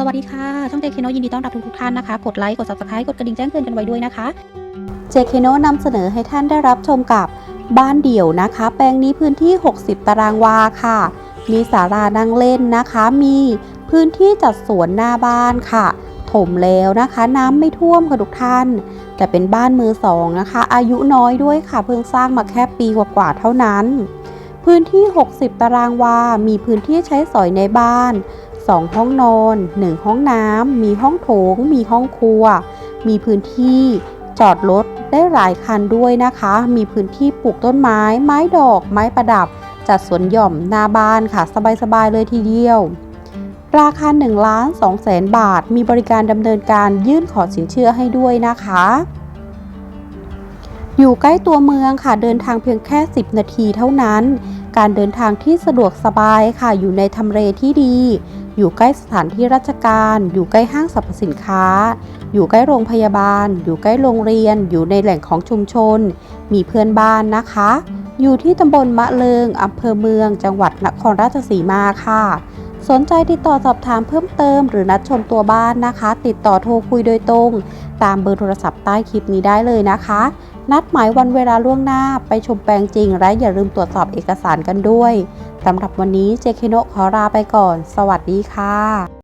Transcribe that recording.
สวัสดีค่ะ ช่องเจคโนยินดีต้อนรับทุกๆท่านนะคะ กดไลค์ กด subscribe กดกระดิ่งแจ้งเตือนกันไว้ด้วยนะคะเจเคโนนำเสนอให้ท่านได้รับชมกับบ้านเดี่ยวนะคะ แปลงนี้พื้นที่ 60 ตารางวาค่ะ มีศาลานั่งเล่นนะคะ มีพื้นที่จัดสวนหน้าบ้านค่ะ ถมแล้วนะคะ น้ำไม่ท่วมค่ะทุกท่าน แต่เป็นบ้านมือสองนะคะ อายุน้อยด้วยค่ะ เพิ่งสร้างมาแค่ปีกว่าๆเท่านั้น พื้นที่ 60 ตารางวา มีพื้นที่ใช้สอยในบ้าน 2 ห้องนอน 1 ห้องน้ำ มีห้องโถง มีห้องครัว มีพื้นที่จอดรถได้หลายคันด้วยนะคะ มีพื้นที่ปลูกต้นไม้ ไม้ดอก ไม้ประดับ จัดสวนหย่อมหน้าบ้านค่ะ สบายๆเลยทีเดียว ราคา1ล้าน2แสนบาท มีบริการดำเนินการยื่นขอสินเชื่อให้ด้วยนะคะ อยู่ใกล้ตัวเมืองค่ะ เดินทางเพียงแค่ 10 นาทีเท่านั้น การเดินทางที่สะดวกสบายค่ะ อยู่ในทำเลที่ดี อยู่ใกล้สถานที่ราชการ อยู่ใกล้ห้างสรรพสินค้า อยู่ใกล้โรงพยาบาล อยู่ใกล้โรงเรียน อยู่ในแหล่งของชุมชน มีเพื่อนบ้านนะคะ อยู่ที่ตำบลมะเริงอำเภอเมือง จังหวัดนครราชสีมาค่ะ สนใจติดต่อสอบถามเพิ่มเติมหรือนัดชมตัวบ้านนะคะ ติดต่อโทรคุยโดยตรง ตามเบอร์โทรศัพท์ใต้คลิปนี้ได้เลยนะคะ นัดหมายวันเวลาล่วงหน้าไปชมแปลงจริง และอย่าลืมตรวจสอบเอกสารกันด้วยสำหรับวันนี้เจคโนะขอลาไปก่อน สวัสดีค่ะ